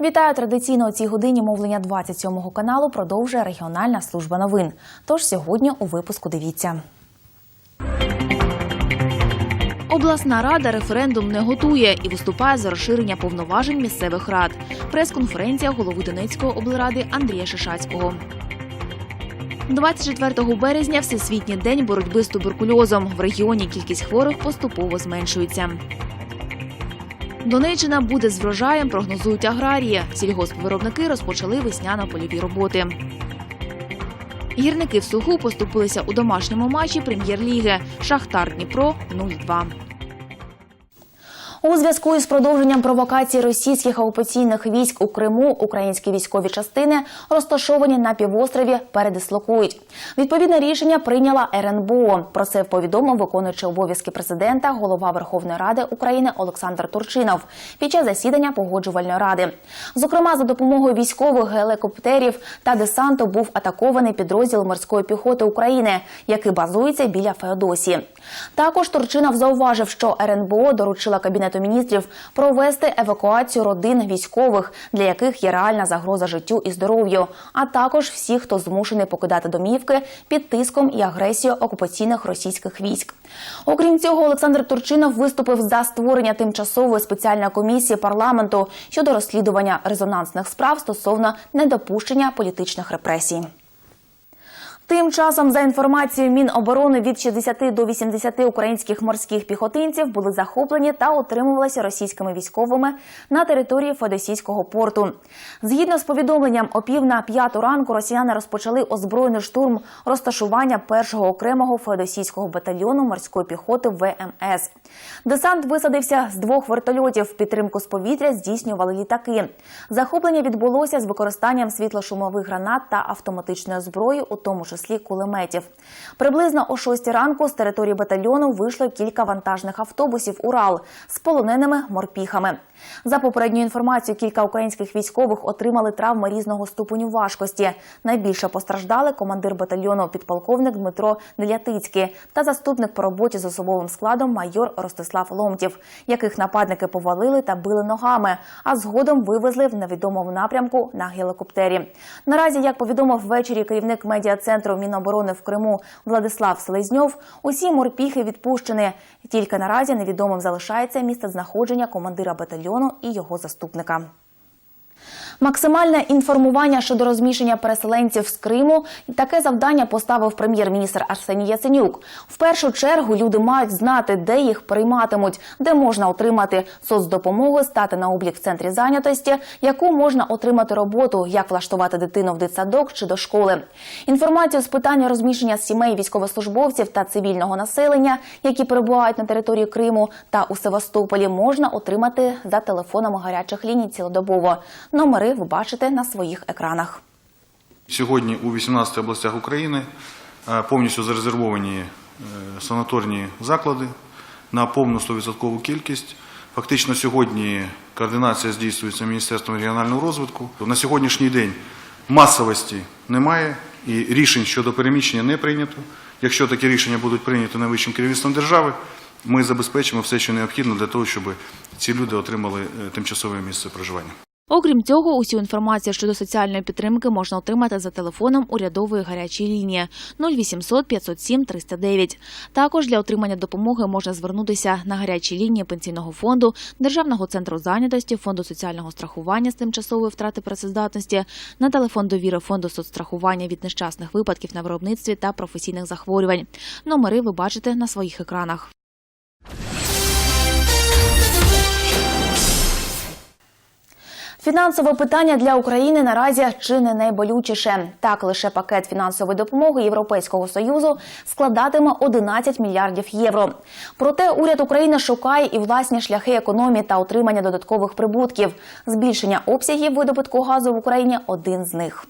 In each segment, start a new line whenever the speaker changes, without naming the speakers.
Вітаю традиційно у цій годині мовлення 27-го каналу продовжує регіональна служба новин. Тож сьогодні у випуску дивіться. Обласна рада референдум не готує і виступає за розширення повноважень місцевих рад. Прес-конференція голови Донецької облради Андрія Шишацького. 24 березня Всесвітній день боротьби з туберкульозом. В регіоні кількість хворих поступово зменшується. Донеччина буде з врожаєм, прогнозують аграрії. Сільгоспвиробники розпочали весняно-польові роботи. Гірники в суху поступилися у домашньому матчі прем'єр-ліги. Шахтар Дніпро 0-2. У зв'язку із продовженням провокацій російських окупаційних військ у Криму українські військові частини, розташовані на півострові, передислокують. Відповідне рішення прийняла РНБО. Про це повідомив виконуючий обов'язки президента, голова Верховної Ради України Олександр Турчинов під час засідання погоджувальної ради. Зокрема, за допомогою військових гелікоптерів та десанту був атакований підрозділ морської піхоти України, який базується біля Феодосії. Також Турчинов зауважив, що РНБО доручила кабінету міністрів провести евакуацію родин військових, для яких є реальна загроза життю і здоров'ю, а також всіх, хто змушений покидати домівки під тиском і агресією окупаційних російських військ. Окрім цього, Олександр Турчинов виступив за створення тимчасової спеціальної комісії парламенту щодо розслідування резонансних справ стосовно недопущення політичних репресій. Тим часом, за інформацією Міноборони, від 60 до 80 українських морських піхотинців були захоплені та утримувалися російськими військовими на території Федосійського порту. Згідно з повідомленням, о пів на п'яту ранку росіяни розпочали озброєний штурм розташування першого окремого Федосійського батальйону морської піхоти ВМС. Десант висадився з двох вертольотів. Підтримку з повітря здійснювали літаки. Захоплення відбулося з використанням світлошумових гранат та автоматичної зброї, у тому числі кулеметів. Приблизно о 6 ранку з території батальйону вийшло кілька вантажних автобусів Урал з полоненими морпіхами. За попередньою інформацією, кілька українських військових отримали травми різного ступеню важкості. Найбільше постраждали командир батальйону підполковник Дмитро Делятицький та заступник по роботі з особовим складом майор Ростислав Ломтів, яких нападники повалили та били ногами, а згодом вивезли в невідомому напрямку на гелікоптері. Наразі, як повідомив ввечері керівник медіа-центру Міноборони в Криму Владислав Селезньов, усі морпіхи відпущені. Тільки наразі невідомим залишається місце знаходження командира батальйону і його заступника. Максимальне інформування щодо розміщення переселенців з Криму таке завдання поставив прем'єр-міністр Арсеній Яценюк. В першу чергу люди мають знати, де їх прийматимуть, де можна отримати соцдопомогу, стати на облік в центрі зайнятості, яку можна отримати роботу, як влаштувати дитину в дитсадок чи до школи. Інформацію з питання розміщення сімей військовослужбовців та цивільного населення, які перебувають на території Криму та у Севастополі, можна отримати за телефонами гарячих ліній цілодобово. Номери ви бачите на своїх екранах.
Сьогодні у 18 областях України е, повністю зарезервовані е, санаторні заклади на повну 100% кількість. Фактично сьогодні координація здійснюється Міністерством регіонального розвитку. На сьогоднішній день масовості немає і рішень щодо переміщення не прийнято. Якщо такі рішення будуть прийняті найвищим керівництвом держави, ми забезпечимо все, що необхідно для того, щоб ці люди отримали е, тимчасове місце проживання.
Окрім цього, усю інформацію щодо соціальної підтримки можна отримати за телефоном урядової гарячої лінії 0800 507 309. Також для отримання допомоги можна звернутися на гарячі лінії пенсійного фонду, Державного центру зайнятості, фонду соціального страхування з тимчасової втрати працездатності, на телефон довіри фонду соцстрахування від нещасних випадків на виробництві та професійних захворювань. Номери ви бачите на своїх екранах. Фінансове питання для України наразі чи не найболючіше. Так, лише пакет фінансової допомоги Європейського союзу складатиме 11 мільярдів євро. Проте уряд України шукає і власні шляхи економії та отримання додаткових прибутків. Збільшення обсягів видобутку газу в Україні один з них.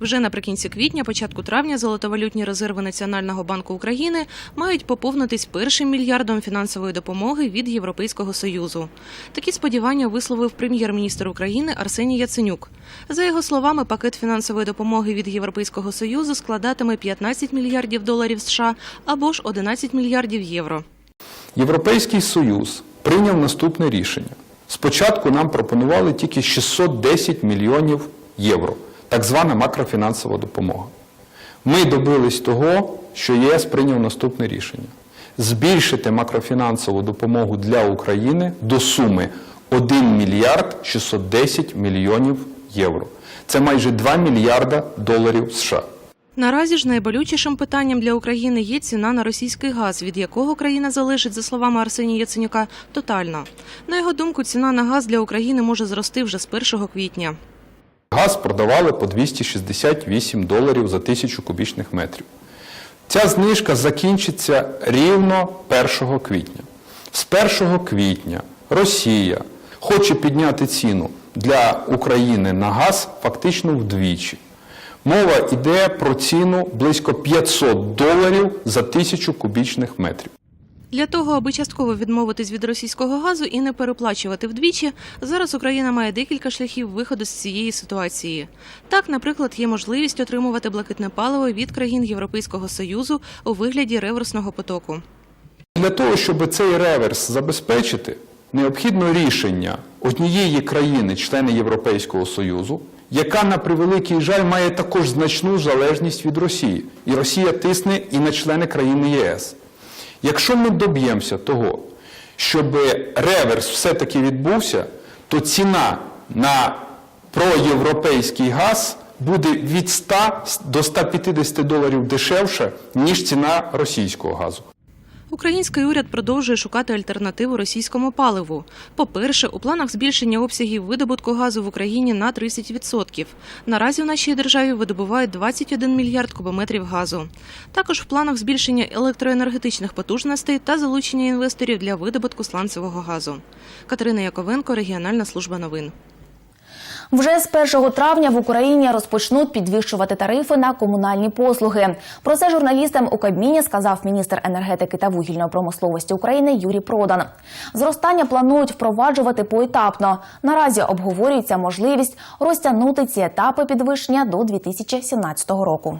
Вже наприкінці квітня, початку травня, золотовалютні резерви Національного банку України мають поповнитись першим мільярдом фінансової допомоги від Європейського союзу. Такі сподівання висловив прем'єр-міністр України Арсеній Яценюк. За його словами, пакет фінансової допомоги від Європейського союзу складатиме 15 мільярдів доларів США або ж 11 мільярдів євро.
Європейський Союз прийняв наступне рішення. Спочатку нам пропонували тільки 610 мільйонів євро, так звана макрофінансова допомога. Ми добились того, що ЄС прийняв наступне рішення: збільшити макрофінансову допомогу для України до суми 1 мільярд 610 мільйонів євро. Це майже 2 мільярда доларів США.
Наразі ж найболючішим питанням для України є ціна на російський газ, від якого країна залежить, за словами Арсенія Яценюка, тотально. На його думку, ціна на газ для України може зрости вже з 1 квітня.
Газ продавали по 268 доларів за тисячу кубічних метрів. Ця знижка закінчиться рівно 1 квітня. З 1 квітня Росія хоче підняти ціну для України на газ фактично вдвічі. Мова йде про ціну близько 500 доларів за тисячу кубічних метрів.
Для того, аби частково відмовитись від російського газу і не переплачувати вдвічі, зараз Україна має декілька шляхів виходу з цієї ситуації. Так, наприклад, є можливість отримувати блакитне паливо від країн Європейського союзу у вигляді реверсного потоку.
Для того, щоб цей реверс забезпечити, необхідно рішення однієї країни, члени Європейського Союзу, яка на превеликий жаль має також значну залежність від Росії. І Росія тисне і на члени країни ЄС. Якщо ми доб'ємося того, щоб реверс все-таки відбувся, то ціна на проєвропейський газ буде від 100 до 150 доларів дешевше, ніж ціна російського газу.
Український уряд продовжує шукати альтернативу російському паливу. По-перше, у планах збільшення обсягів видобутку газу в Україні на 30%. Наразі в нашій державі видобувають 21 мільярд кубометрів газу. Також в планах збільшення електроенергетичних потужностей та залучення інвесторів для видобутку сланцевого газу. Катерина Яковенко, регіональна служба новин.
Вже з 1 травня в Україні розпочнуть підвищувати тарифи на комунальні послуги. Про це журналістам у Кабміні сказав міністр енергетики та вугільної промисловості України Юрій Продан. Зростання планують впроваджувати поетапно. Наразі обговорюється можливість розтягнути ці етапи підвищення до 2017 року.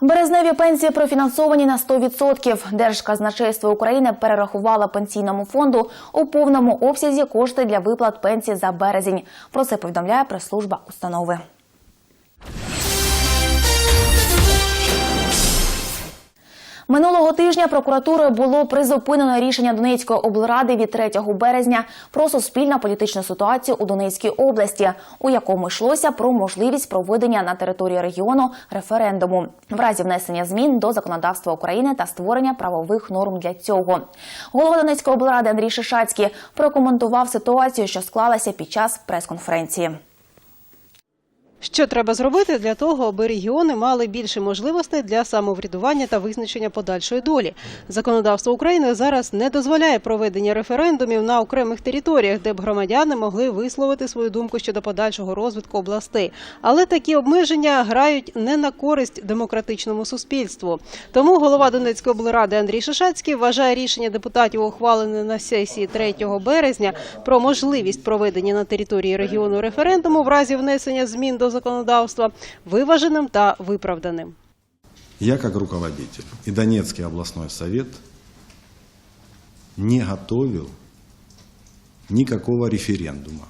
Березневі пенсії профінансовані на 100%. Держказначейство України перерахувало пенсійному фонду у повному обсязі кошти для виплат пенсій за березень. Про це повідомляє прес-служба установи. Минулого тижня прокуратурою було призупинено рішення Донецької облради від 3 березня про суспільно політичну ситуацію у Донецькій області, у якому йшлося про можливість проведення на території регіону референдуму в разі внесення змін до законодавства України та створення правових норм для цього. Голова Донецької облради Андрій Шишацький прокоментував ситуацію, що склалася під час прес-конференції.
Що треба зробити для того, аби регіони мали більше можливостей для самоврядування та визначення подальшої долі? Законодавство України зараз не дозволяє проведення референдумів на окремих територіях, де б громадяни могли висловити свою думку щодо подальшого розвитку областей. Але такі обмеження грають не на користь демократичному суспільству. Тому голова Донецької облради Андрій Шишацький вважає рішення депутатів, ухвалене на сесії 3 березня, про можливість проведення на території регіону референдуму в разі внесення змін до законодавства виваженим та виправданим.
Я как руководитель и Донецкий областной совет не готовил никакого референдума,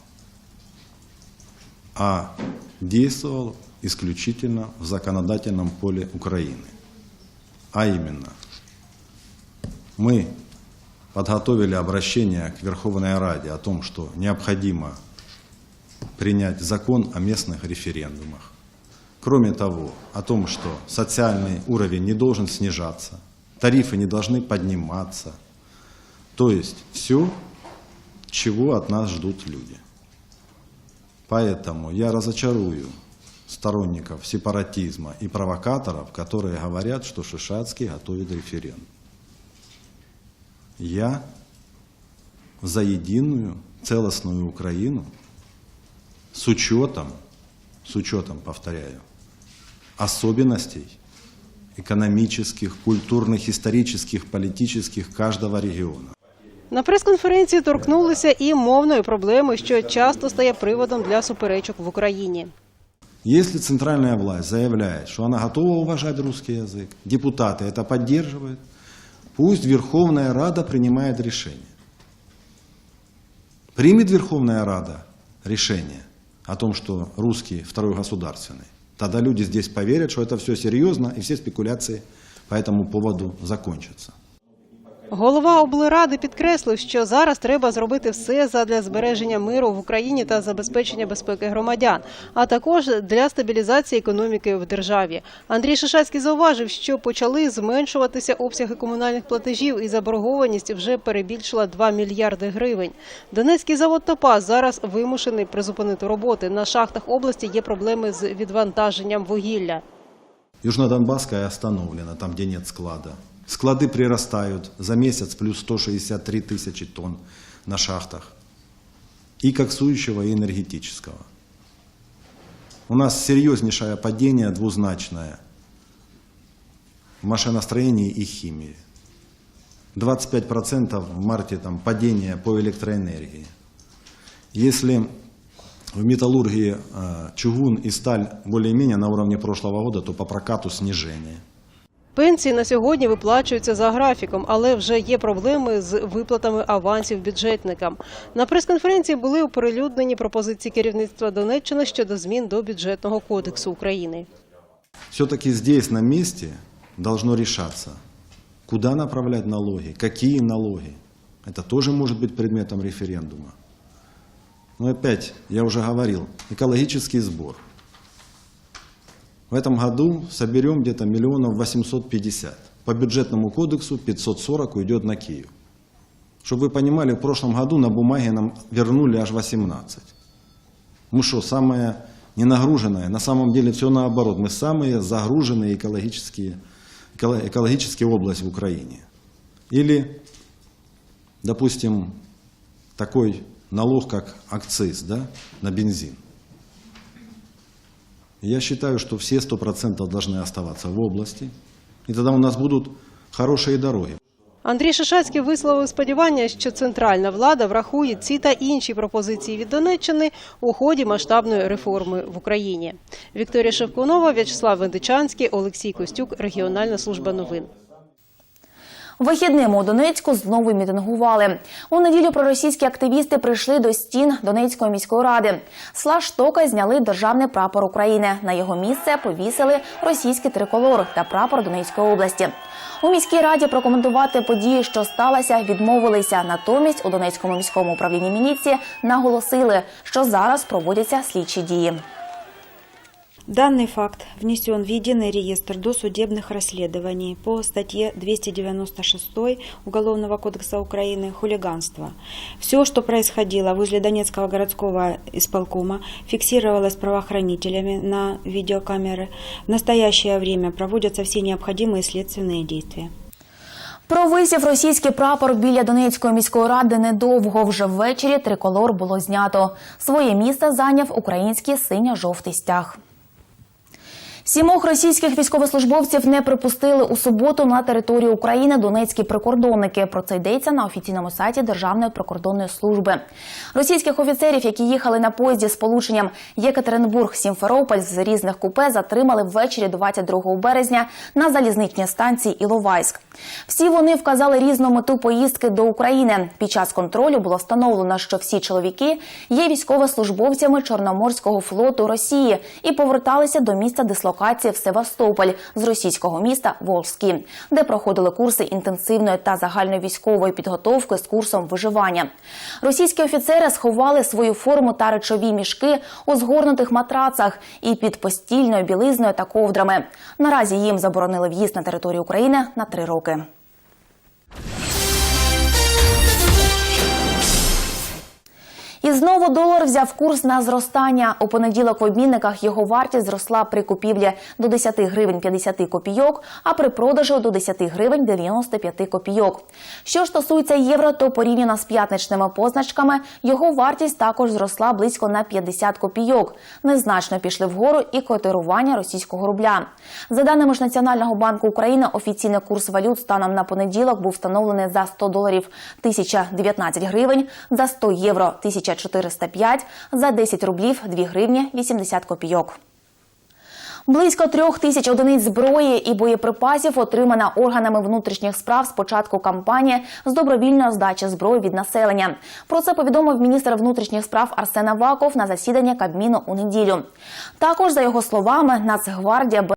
а действовал исключительно в законодательном поле Украины. А именно, мы подготовили обращение к Верховной Раде о том, что необходимо принять закон о местных референдумах. Кроме того, о том, что социальный уровень не должен снижаться, тарифы не должны подниматься. То есть все, чего от нас ждут люди. Поэтому я разочарую сторонников сепаратизма и провокаторов, которые говорят, что Шишацкий готовит референдум. Я за единую целостную Украину с учетом, с учетом, повторяю, особенностей экономических, культурных, исторических, политических каждого региона.
На прес-конференції торкнулися і мовної проблеми, що часто стає приводом для суперечок в Україні.
Если центральная власть заявляет, что она готова уважать русский язык, депутаты это поддерживают, пусть Верховная Рада принимает решение. примет Верховная Рада решение о том, что русский второй государственный, тогда люди здесь поверят, что это все серьезно, и все спекуляции по этому поводу закончатся.
Голова облради підкреслив, що зараз треба зробити все задля збереження миру в Україні та забезпечення безпеки громадян, а також для стабілізації економіки в державі. Андрій Шишацький зауважив, що почали зменшуватися обсяги комунальних платежів і заборгованість вже перебільшила 2 мільярди гривень. Донецький завод Топаз зараз вимушений призупинити роботи. На шахтах області є проблеми з відвантаженням вугілля.
Южнодонбасская остановлена, там, где нет склада. Склады прирастают за месяц плюс 163 тысячи тонн на шахтах. И коксующего, и энергетического. У нас серьезнейшее падение двузначное в машиностроении и химии. 25% в марте там, падение по электроэнергии. Если в металлургии э, чугун и сталь более-менее на уровне прошлого года, то по прокату снижение.
Пенсії на сьогодні виплачуються за графіком, але вже є проблеми з виплатами авансів бюджетникам. На прес-конференції були оприлюднені пропозиції керівництва Донеччини щодо змін до бюджетного кодексу України.
Все-таки здесь, на месте, должно решаться, куда направлять налоги, какие налоги. Это тоже может быть предметом референдума. Но опять, я уже говорил, экологический сбор. В этом году соберем где-то миллионов 850. По бюджетному кодексу 540 уйдет на Киев. Чтобы вы понимали, в прошлом году на бумаге нам вернули аж 18. Мы что, самое ненагруженное? На самом деле все наоборот. Мы самые загруженные экологические, эколо- экологические область в Украине. Или, допустим, такой налог, как акциз да, на бензин. Я считаю, что все 100% должны оставаться в области. И тогда у нас будут хорошие дороги.
Андрій Шишацький висловив сподівання, що центральна влада врахує ці та інші пропозиції від Донеччини у ході масштабної реформи в Україні. Вікторія Шевкунова, В'ячеслав Вендичанський, Олексій Костюк, Регіональна служба новин.
Вихідними у Донецьку знову мітингували. У неділю проросійські активісти прийшли до стін Донецької міської ради. З флаштока зняли державний прапор України. На його місце повісили російський триколор та прапор Донецької області. У міській раді прокоментувати події, що сталося, відмовилися. Натомість у Донецькому міському управлінні міліції наголосили, що зараз проводяться слідчі дії.
Данный факт внесен в единый реестр досудебных расследований по статье 296 Уголовного кодекса Украины «Хулиганство». Все, что происходило возле Донецкого городского исполкома, фиксировалось правоохранителями на видеокамеры. В настоящее время проводятся все необходимые следственные действия.
Про висів російський прапор біля Донецької міської ради недовго. Вже ввечері триколор було знято. Своє місце зайняв український синьо-жовтий стяг. Сімох російських військовослужбовців не припустили у суботу на територію України донецькі прикордонники. Про це йдеться на офіційному сайті Державної прикордонної служби. Російських офіцерів, які їхали на поїзді з полученням Єкатеринбург-Сімферополь з різних купе, затримали ввечері 22 березня на залізничній станції Іловайськ. Всі вони вказали різну мету поїздки до України. Під час контролю було встановлено, що всі чоловіки є військовослужбовцями Чорноморського флоту Росії і поверталися до місця дислокації в Севастополь з російського міста Волжський, де проходили курси інтенсивної та загальної військової підготовки з курсом виживання. Російські офіцери сховали свою форму та речові мішки у згорнутих матрацах і під постільною білизною та ковдрами. Наразі їм заборонили в'їзд на територію України на три роки. Знову долар взяв курс на зростання. У понеділок в обмінниках його вартість зросла при купівлі до 10 гривень 50 копійок, а при продажу до 10 гривень 95 копійок. Що стосується євро, то порівняно з п'ятничними позначками його вартість також зросла близько на 50 копійок. Незначно пішли вгору і котирування російського рубля. За даними ж Національного банку України, офіційний курс валют станом на понеділок був встановлений за 100 доларів 1019 гривень, за 100 євро 1405, за 10 рублів 2 гривні 80 копійок. Близько трьох тисяч одиниць зброї і боєприпасів отримана органами внутрішніх справ з початку кампанії з добровільної здачі зброї від населення. Про це повідомив міністр внутрішніх справ Арсен Аваков на засіданні Кабміну у неділю. Також, за його словами, Нацгвардія